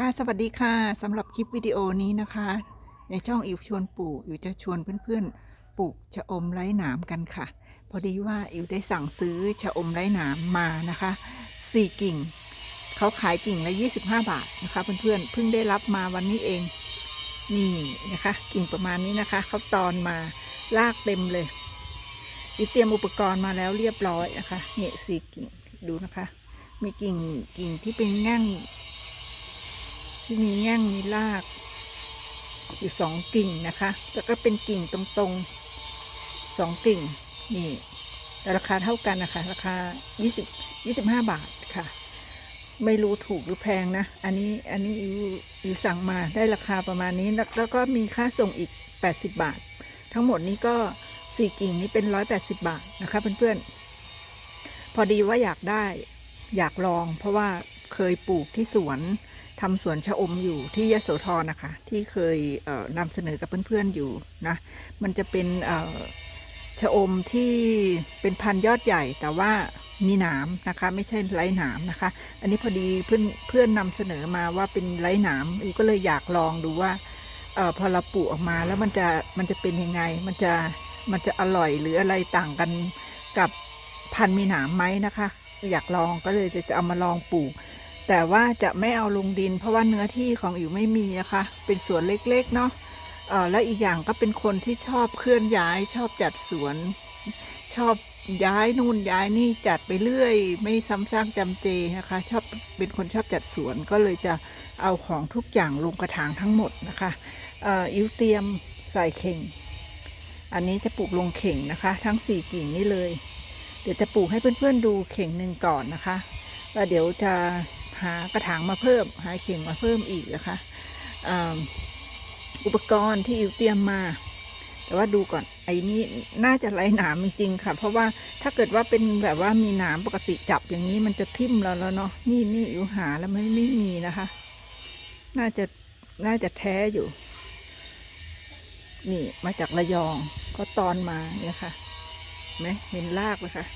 ค่ะสวัสดีค่ะสำหรับคลิปวิดีโอนี้นะคะ ในช่องอิวชวนปลูกอิวจะชวนเพื่อนๆปลูกชะอมไร้หนามกันค่ะ พอดีว่าอิวได้สั่งซื้อชะอมไร้หนามมานะคะสี่กิ่งเขาขายกิ่งละ 25 บาทนะคะ เพื่อนๆเพิ่งได้รับมาวันนี้เองนี่นะคะ กิ่งประมาณนี้นะคะเขาตอนมาลากเต็มเลยอิวเตรียมอุปกรณ์มาแล้วเรียบร้อยนะคะเนี่ยสี่กิ่งดูนะคะ มีกิ่งกิ่งที่เป็นแง่ง ที่มีแง่งมีราก อยู่สองกิ่งนะคะ แล้วก็เป็นกิ่งตรงๆสองกิ่ง นี่ แต่ราคาเท่ากันนะคะ ราคา 20 25 บาทค่ะ ไม่รู้ถูกหรือแพงนะ อันนี้อันนี้อิวอิวสั่งมาได้ราคาประมาณนี้ แล้วแล้วก็มีค่าส่งอีก 80 บาท ทั้งหมดนี้ก็สี่กิ่งนี้เป็น 180 บาทนะคะเพื่อนๆ พอดีว่าอยากได้อยากลอง เพราะว่าเคยปลูกที่สวน ทำสวนชะอมอยู่ที่ยโสธรนะคะ ที่เคยเนำเสนอกับเพื่อนๆอยู่นะมันจะเป็นชะอมที่เป็นพันยอดใหญ่แต่ว่ามีหนามนะคะ ไม่ใช่ไร้หนามนะคะ อันนี้พอดีเพื่อนเพื่อนนำเสนอมาว่าเป็นไร้หนามอีก็เลยอยากลองดูว่าออพอเราปลูกออกมาแล้วมันจะมันจะเป็นยังไง มันจะมันจะอร่อยหรืออะไรต่างกันกับพันมีหนามไหมนะคะ อยากลองก็เลยจะเอามาลองปลูก แต่ว่าจะไม่เอาลงดิน เพราะว่าเนื้อที่ของอิ๋วไม่มีนะคะ เป็นสวนเล็กๆเนาะเออและอีกอย่างก็เป็นคนที่ชอบเคลื่อนย้าย ชอบจัดสวน ชอบย้ายนู่นย้ายนี่จัดไปเรื่อย ไม่ซ้ำซากจำเจนะคะ ชอบเป็นคนชอบจัดสวนก็เลยจะเอาของทุกอย่างลงกระถางทั้งหมดนะคะเอ่ออิ๋วเตรียมใส่เข่ง อันนี้จะปลูกลงเข่งนะคะ ทั้งสี่กิ่งนี่เลย เดี๋ยวจะปลูกให้เพื่อนๆดูเข่งหนึ่งก่อนนะคะแล้วเดี๋ยวจะ หากระถางมาเพิ่ม หาเข่งมาเพิ่มอีกนะคะอุปกรณ์ที่อิวเตรียมมา แต่ว่าดูก่อนไอ้นี้น่าจะไร้หนามจริงๆค่ะ เพราะว่าถ้าเกิดว่าเป็นแบบว่ามีหนามปกติจับอย่างนี้มันจะทิ่มเราแล้วเนาะนี่นี่อิวหาแล้วไม่ไม่มีนะคะ น่าจะน่าจะแท้อยู่ นี่มาจากระยองก็ตอนมาเนี่ยค่ะไหมเห็นรากไหมคะ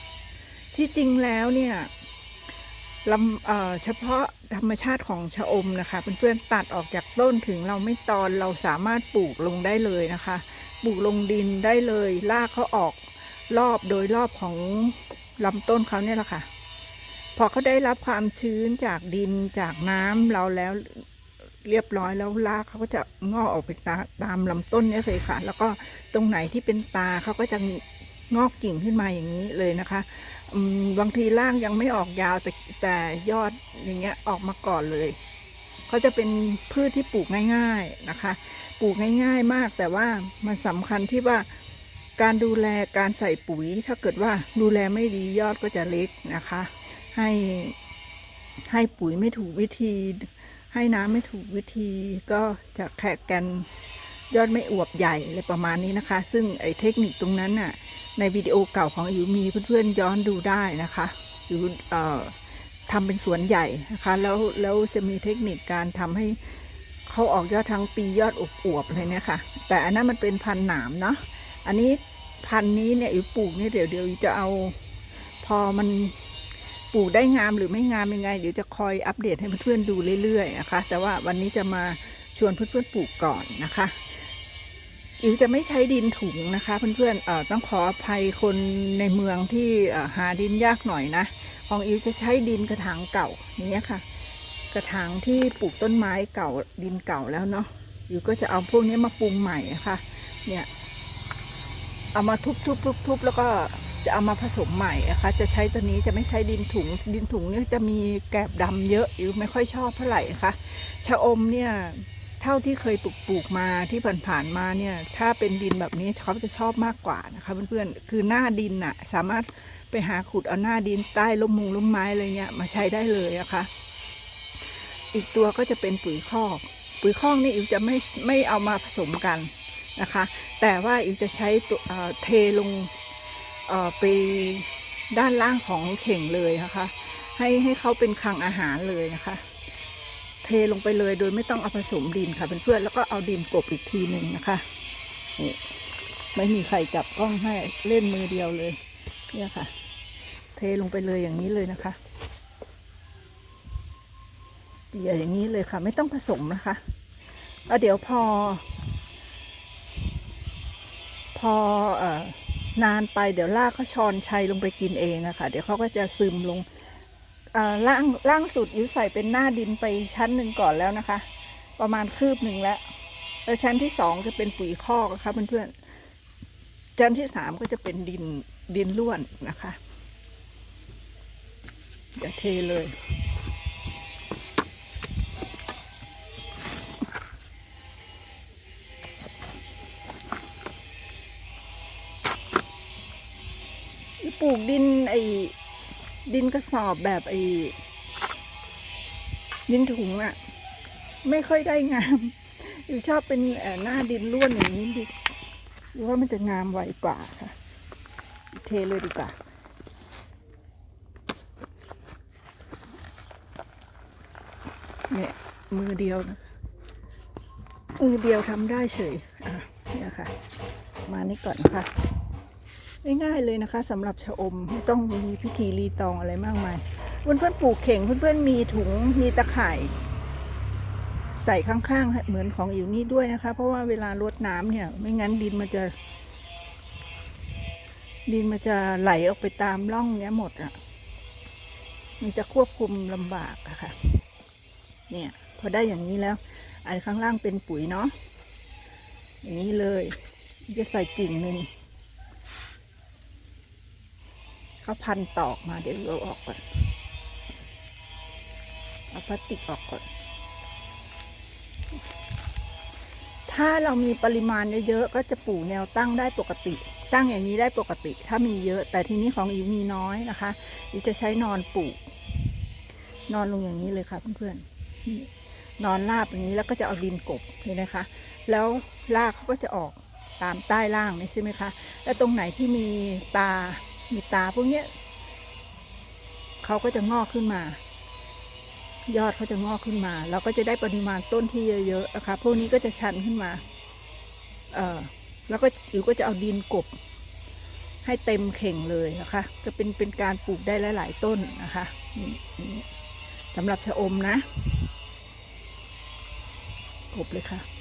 ที่จริงแล้วเนี่ย ลำเฉพาะธรรมชาติของชะอมนะคะเพื่อนๆตัดออกจากต้นถึงเราไม่ตอนเราสามารถปลูกลงได้เลยนะคะ ปลูกลงดินได้เลยรากเขาออกรอบโดยรอบของลำต้นเขาเนี่ยแหละค่ะ พอเขาได้รับความชื้นจากดินจากน้ำเราแล้วเรียบร้อยแล้วรากเขาก็จะงอกออกไปตาตามลำต้นเนี่ยเลยค่ะ แล้วก็ตรงไหนที่เป็นตาเขาก็จะงอกกิ่งขึ้นมาอย่างนี้เลยนะคะ บางทีร่างยังไม่ออกยาวแต่แต่ยอดอย่างเงี้ยออกมาก่อนเลยเขาจะเป็นพืชที่ปลูกง่าย ๆนะคะ ปลูกง่าย ๆมาก แต่ว่ามันสำคัญที่ว่าการดูแลการใส่ปุ๋ย ถ้าเกิดว่าดูแลไม่ดียอดก็จะเล็กนะคะ ให้ให้ปุ๋ยไม่ถูกวิธี ให้น้ำไม่ถูกวิธีก็จะแขกกันยอดไม่อวบใหญ่อะไรประมาณนี้นะคะ ซึ่งไอ้เทคนิคตรงนั้นน่ะ ในวิดีโอเก่าของอิวมีเพื่อนๆย้อนดูได้นะคะอเอ่อทำเป็นสวนใหญ่นะคะแล้วแล้วจะมีเทคนิคการทำให้เขาออกยอดทั้งปียอดอวบๆเลยเนี่ยค่ะแต่อันนั้นมันเป็นพันหนามเนาะอันนี้พันนี้เนี่ยอิวปลูกเนี่ยเดี๋ยวเดี๋ยวอิวจะเอา พอมันปลูกได้งามหรือไม่งามยังไง เดี๋ยวจะคอยอัปเดตให้เพื่อนๆดูเรื่อยๆนะคะ แต่ว่าวันนี้จะมาชวนเพื่อนๆปลูกก่อนนะคะ อิ๋วจะไม่ใช้ดินถุงนะคะ เพื่อนๆเอ่อต้องขออภัยคนในเมืองที่หาดินยากหน่อยนะ ของอิ๋วจะใช้ดินกระถางเก่าอย่างนี้ค่ะ กระถางที่ปลูกต้นไม้เก่าดินเก่าแล้วเนาะอิ๋วก็จะเอาพวกนี้มาปรุงใหม่ะค่ะ เนี่ย เอามาทุบๆๆๆแล้วก็จะเอามาผสมใหม่นะคะ จะใช้ตัวนี้จะไม่ใช้ดินถุง ดินถุงเนี่ยจะมีแกลบดำเยอะอิ๋วไม่ค่อยชอบเท่าไหร่นะคะชะอมเนี่ย เท่าที่เคยปลูกปลูกมาที่ผ่านๆมาเนี่ย ถ้าเป็นดินแบบนี้เขาจะชอบมากกว่านะคะเพื่อนๆคือหน้าดินน่ะสามารถไปหาขุดเอาหน้าดินใต้ร่มมุงร่มไม้อะไรเงี้ยมาใช้ได้เลยนะคะ อีกตัวก็จะเป็นปุ๋ยคอก ปุ๋ยคอกนี่อิวจะไม่ไม่เอามาผสมกันนะคะ แต่ว่าอิวจะใช้ตัวเทลงอ่อไปด้านล่างของเข่งเลยนะคะ ให้ให้เขาเป็นคลังอาหารเลยนะคะ เทลงไปเลยโดยไม่ต้องเอาผสมดินค่ะเพื่อนๆแล้วก็เอาดินกบอีกทีหนึ่งนะคะนี่ไม่มีใครจับกล้องให้เล่นมือเดียวเลย เนี่ยค่ะ เทลงไปเลยอย่างนี้เลยนะคะเปียอย่างนี้เลยค่ะ ไม่ต้องผสมนะคะแล้วเดี๋ยวพอ พออนานไปเดี๋ยวลากเขาชอนชัยลงไปกินเองอะค่ะ เดี๋ยวเขาก็จะซึมลง ล่างล่างสุดอิ๋วใส่เป็นหน้าดินไปชั้นหนึ่งก่อนแล้วนะคะ ประมาณคืบหนึ่งแล้วแล้วชั้นที่สองจะเป็นปุ๋ยคอกนะคะเพื่อนๆชั้นที่สามก็จะเป็นดินดินล้วนนะคะเดี๋ยวเทเลยปลูกดินไอ ดินกระสอบแบบไอ้ดินถุงอะไม่ค่อยได้งามอยู่ชอบเป็นหน้าดินล้วนอย่างนี้ดิหรือว่ามันจะงามไวกว่าค่ะ เทเลยดีกว่าเนี่ยมือเดียวนะมือเดียวทำได้เฉยอะเนี่ยค่ะ มานี่ก่อนนะคะ ง่ายๆเลยนะคะสำหรับชะอมไม่ต้องมีพิธีรีตองอะไรมากมายเพื่อนๆปลูกเข่งเพื่อนๆมีถุงมีตะข่ายใส่ข้างๆเหมือนของอยู่นี่ด้วยนะคะ เพราะว่าเวลารดน้ำเนี่ย ไม่งั้นดินมันจะ ดินมันจะไหลออกไปตามร่องเนี้ยหมดอะมันจะควบคุมลำบากอะค่ะ เนี่ย พอได้อย่างนี้แล้ว อันข้างล่างเป็นปุ๋ยเนาะอย่างนี้เลย จะใส่กิ่งหนึ่ง เขาพันตอกมาเดี๋ยวเราออกก่อนเอาพลาสติกออกก่อน ถ้าเรามีปริมาณเยอะๆก็จะปลูกแนวตั้งได้ปกติ ตั้งอย่างนี้ได้ปกติ ถ้ามีเยอะ แต่ทีนี้ของอิวมีน้อยนะคะอิวจะใช้นอนปลูก นอนลงอย่างนี้เลยค่ะเพื่อนๆนอนราบอย่างนี้แล้วก็จะเอาดินกบเห็นไหมคะ แล้วรากเขาก็จะออกตามใต้ล่างนี่ใช่ไหมคะ แล้วตรงไหนที่มีตา มีตาพวกเนี้ยเขาก็จะงอกขึ้นมา ยอดเขาจะงอกขึ้นมา เราก็จะได้ปริมาณต้นที่เยอะๆนะคะพวกนี้ก็จะชันขึ้นมา เออแล้วก็หรือก็จะเอาดินกบ ให้เต็มเข่งเลยนะคะจะเป็นเป็นการปลูกได้หลาย ๆ ต้นนะคะสำหรับชะอมนะกบเลยค่ะ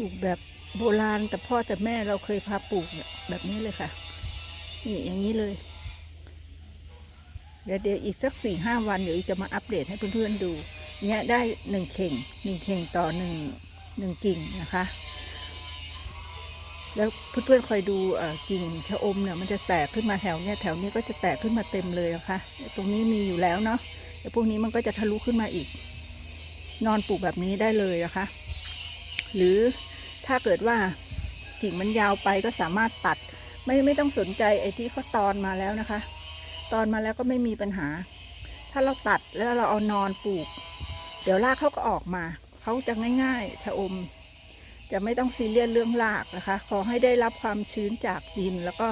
ลูกแบบโบราณแต่พ่อแต่แม่เราเคยพาปลูกเนี่ยแบบนี้เลยค่ะ นี่อย่างนี้เลย เดี๋ยวเดี๋ยวอีกสักสี่ห้าวันเดี๋ยวอีกจะมาอัปเดตให้เพื่อนๆดูเนี่ยได้หนึ่งเข่งหนึ่งเข่งต่อหนึ่งหนึ่งกิ่งนะคะ แล้วเพื่อนๆคอยดูอ่อกิ่งชะอมเนี่ยมันจะแตกขึ้นมาแถวเนี้ยแถวนี้ก็จะแตกขึ้นมาเต็มเลยนะคะ ตรงนี้มีอยู่แล้วเนาะแต่พวกนี้มันก็จะทะลุขึ้นมาอีก นอนปลูกแบบนี้ได้เลยนะคะ หรือ ถ้าเกิดว่ากิ่งมันยาวไปก็สามารถตัด ไม่ไม่ต้องสนใจไอ้ที่เขาตอนมาแล้วนะคะ ตอนมาแล้วก็ไม่มีปัญหา ถ้าเราตัดแล้วเราเอานอนปลูก เดี๋ยวรากเขาก็ออกมาเขาจะง่ายๆชะอม จะไม่ต้องซีเรียสเรื่องรากนะคะ ขอให้ได้รับความชื้นจากดินแล้วก็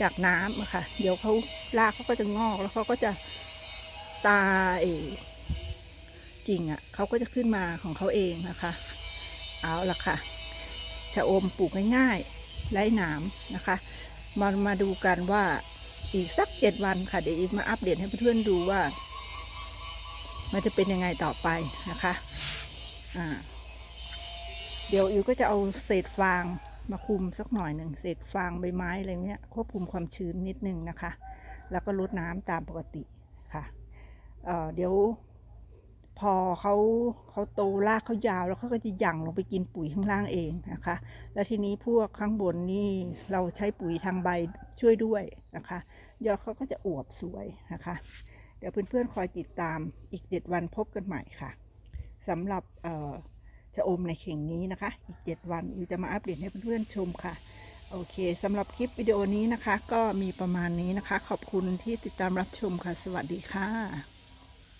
จากน้ำอะค่ะเดี๋ยวเขารากเขาก็จะงอกแล้วเขาก็จะตาเอกิ่งอะ่ะเขาก็จะขึ้นมาของเขาเองนะคะ เอาละค่ะ ชะอมปลูกง่ายๆไร้หนามนะคะมามาดูกันว่าอีกสักเจ็ดวันค่ะ เดี๋ยวอีกมาอัปเดตให้เพื่อนๆดูว่า มันจะเป็นยังไงต่อไปนะคะอ่าเดี๋ยวอิวก็จะเอาเศษฟางมาคุมสักหน่อยหนึ่งเศษฟางใบไม้อะไรเงี้ยควบคุมความชื้นนิดนึงนะคะ แล้วก็ลดน้ำตามปกติค่ะเเดี๋ยว พอเขาเขาโตรากเขายาวแล้วเขาก็จะหยั่งลงไปกินปุ๋ยข้างล่างเองนะคะ แล้วทีนี้พวกข้างบนนี่เราใช้ปุ๋ยทางใบช่วยด้วยนะคะ ยอดเขาก็จะอวบสวยนะคะ เดี๋ยวเพื่อนๆคอยติดตามอีก 7 วันพบกันใหม่ค่ะสำหรับเอ่อชะอมในเข่งนี้นะคะ อีก 7 วันอิวจะมาอัปเดตให้เพื่อนๆชมค่ะ โอเคสำหรับคลิปวิดีโอนี้นะคะ ก็มีประมาณนี้นะคะ ขอบคุณที่ติดตามรับชมค่ะ สวัสดีค่ะ